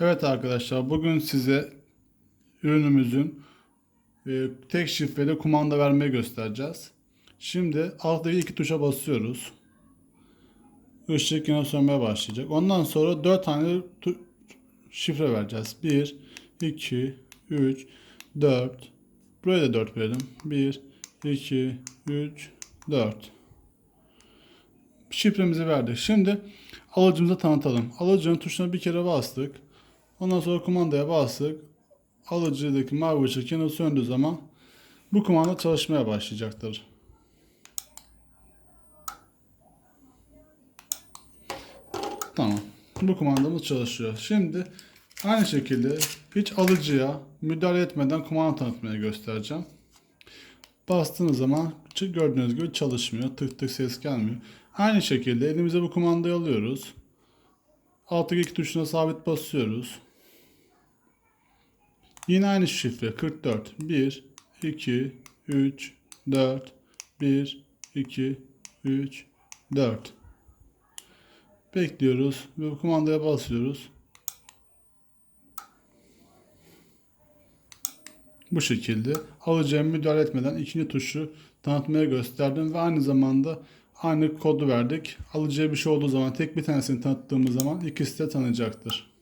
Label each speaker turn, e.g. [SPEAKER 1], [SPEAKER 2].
[SPEAKER 1] Evet arkadaşlar bugün size ürünümüzün e, tek şifreli kumanda vermeyi göstereceğiz. Şimdi alttaki iki tuşa basıyoruz. Işık yine sönmeye başlayacak. Ondan sonra 4 tane şifre vereceğiz. 1, 2, 3, 4. Buraya da 4 verelim. 1, 2, 3, 4. Şifremizi verdik. Şimdi alıcımıza tanıtalım. Alıcının tuşuna bir kere bastık. Ondan sonra kumandaya bastık. Alıcıdaki mavi ışık yanıp söndüğü zaman bu kumanda çalışmaya başlayacaktır. Tamam. Bu kumandamız çalışıyor. Şimdi aynı şekilde hiç alıcıya müdahale etmeden kumanda tanıtmaya göstereceğim. Bastığınız zaman gördüğünüz gibi çalışmıyor. Tık tık ses gelmiyor. Aynı şekilde elimize bu kumandayı alıyoruz. Alttaki iki tuşuna sabit basıyoruz. Yine aynı şifre 44 1 2 3 4 1 2 3 4 Bekliyoruz ve bu kumandaya basıyoruz. Bu şekilde alacağım müdahale etmeden ikinci tuşu tanıtmaya gösterdim ve aynı zamanda aynı kodu verdik. Alacağı bir şey olduğu zaman tek bir tanesini tanıttığımız zaman ikisi de tanıyacaktır.